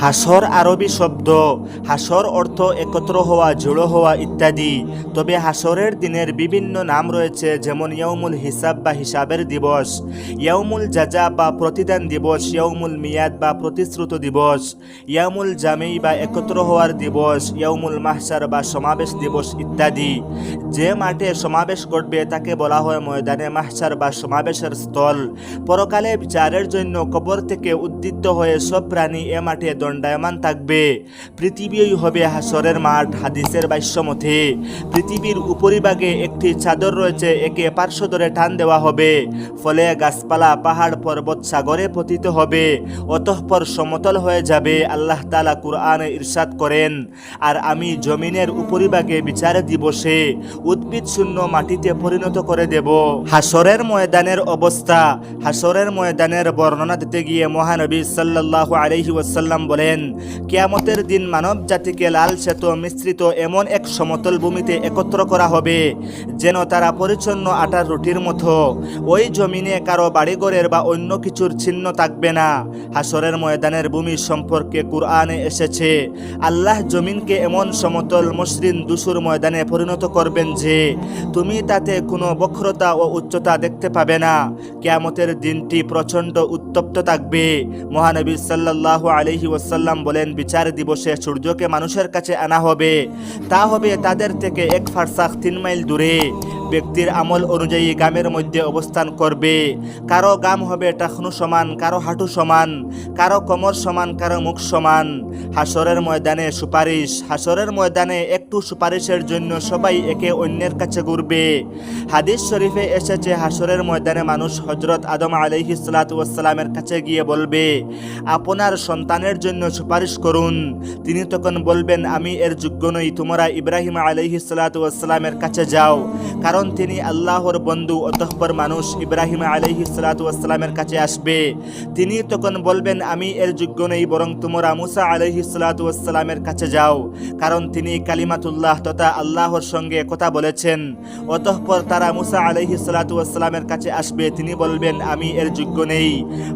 হাসর আরবি শব্দ। হাসর অর্থ একত্র হওয়া, জড়ো হওয়া ইত্যাদি। তবে হাসরের দিনের বিভিন্ন নাম রয়েছে, যেমন ইয়ৌমুল হিসাব বা হিসাবের দিবস। ইয়ৌমুল জাজা বা প্রতিদান দিবস ইয়ৌমুল মিয়াদ বা প্রতিশ্রুত দিবস। ইয়ামুল জামেই বা একত্র হওয়ার দিবস ইয়ৌমুল মাহসার বা সমাবেশ দিবস ইত্যাদি। যে মাঠে সমাবেশ ঘটবে, তাকে বলা হয় ময়দানে মাহসার বা সমাবেশের স্থল। পরকালে বিচারের জন্য কবর থেকে উদ্দীপ্ত হয়ে সব প্রাণী এ মাঠে দণ্ডায়মান থাকবে। পৃথিবীই হবে হাসরের মাঠ, হাদিসের বাস্যমতে পৃথিবীর উপরিভাগে একটি চাদর রয়েছে, একে পার্শ্ব ধরে টান দেওয়া হবে। ফলে গাছপালা, পাহাড়, পর্বত সাগরে পতিত হবে। অতঃপর সমতল হয়ে যাবে, আল্লাহ তালা কুরআনে ইরশাদ করেন। আর আমি জমিনের উপরিভাগে বিচার দিবসে উদ্ভিদ শূন্য মাটিতে পরিণত করে দেব। হাসরের ময়দানের অবস্থা, হাসরের ময়দানের বর্ণনা দিতে গিয়ে মহানবী সাল্লাল্লাহু আলাইহি ওয়াসাল্লাম বলেন কিয়ামতের দিন মানব জাতিকে লাল শ্বেত মিশ্রিত এমন এক সমতল ভূমিতে একত্র করা হবে, যেন তারা পরিচ্ছন্ন আটার রুটির মতো। ওই জমিনে কারও বাড়িঘরের বা অন্য কিছুর চিহ্ন থাকবে না। হাসরের ময়দানের ভূমি সম্পর্কে কুরআনে এসেছে, আল্লাহ জমিনকে এমন সমতল মসৃণ দুসুর ময়দানে পরিণত করবেন যে, তুমি তাতে কোনো বক্রতা ও উচ্চতা দেখতে পাবে না। কেয়ামতের দিনটি প্রচণ্ড উত্তপ্ত থাকবে। মহানবী সাল্লাল্লাহু আলহি ওয়াসাল্লাম বলেন, বিচার দিবসে সূর্যকে মানুষের কাছে আনা হবে। তা হবে তাদের থেকে এক ফারসাখ তিন মাইল দূরে। ব্যক্তির আমল অনুযায়ী গামের মধ্যে অবস্থান করবে। কারও গাম হবে টাখনু সমান, কারও হাঁটু সমান, কারও কোমর সমান, কারও মুখ সমান। হাসরের ময়দানে সুপারিশ, হাসরের ময়দানে একটু সুপারিশের জন্য সবাই একে অন্যের কাছে ঘুরবে। হাদিস শরীফে এসেছে, হাসরের ময়দানে মানুষ হজরত আদম আলহি সালাতামের কাছে গিয়ে বলবে, আপনার সন্তানের জন্য সুপারিশ করুন। তিনি তখন বলবেন, আমি এর যোগ্য নই, তোমরা ইব্রাহিম আলহি সালাতামের কাছে যাও। কারণ তিনি আল্লাহর বন্ধু অতঃপর মানুষ ইব্রাহিম আলহি সালাতামের কাছে আসবে। তিনি তখন বলবেন, আমি এর যোগ্য নেই, বরং তোমরা মুসা আলহি সালাতামের কাছে যাও। কারণ তিনি কালিমাতুল্লাহ তথা আল্লাহর সঙ্গে কথা বলেছেন। অতঃপর তারা মুসা আলহি সালাতামের কাছে আসবে। তিনি বলবেন, আমি এর যোগ্য নেই,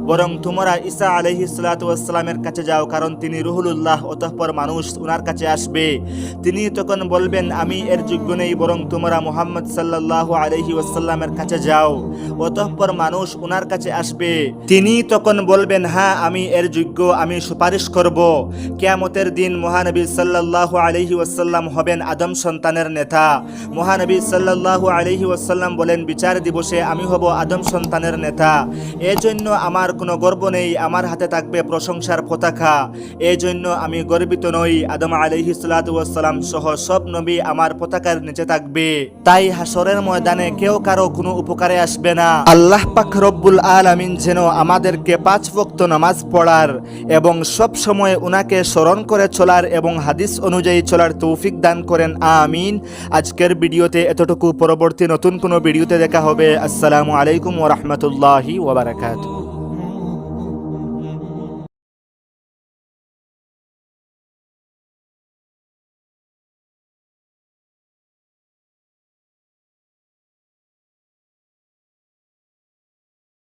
বরং তোমরা ঈসা আলহি সালাতামের কাছে যাও, কারণ তিনি রুহুলুল্লাহ অতঃপর মানুষ, উনার কাছে আসবে। তিনি তখন বলবেন, আমি এর যোগ্য নেই, বরং তোমরা মোহাম্মদ সাল্লাহ আলহি ওয়াসাল্লামের কাছে যাও, অতঃপর মানুষ উনার কাছে আসবে। তিনি তখন বলবেন হ্যাঁ আমি এর যোগ্য, আমি সুপারিশ করব। কেয়ামতের দিন মহানবী সাল্লাহ আলহি ওয়াসাল্লাম হবেন আদম সন্তানের নেতা। মহানবী সাল্লাল্লাহু আলহি ওয়াসাল্লাম বলেন, বিচার দিবসে আমি হব আদম সন্তানের নেতা। এজন্য আমার কোনো গর্ব নেই, আমার হাতে থাকবে প্রশংসার পতাকা। এজন্য আমি গর্বিত নই, আদম আলহি সাল্লাম সহ সব নবী আমার পতাকার নিচে থাকবে। তাই হাসরের ময়দানে কেউ কারও কোনো উপকারে আসবে না। আল্লাহ পাক রব্বুল আলামিন যেন আমাদেরকে পাঁচ ভক্ত নামাজ পড়ার এবং সব সময় উনাকে স্মরণ করে চলার এবং হাদিস অনুযায়ী চলার তৌফিক দান করেন। আমিন। আজকের ভিডিওতে এতটুকু। পরবর্তী নতুন কোনো ভিডিওতে দেখা হবে। আসসালামু আলাইকুম ওরহমতুল্লাহি ওবরাকাতু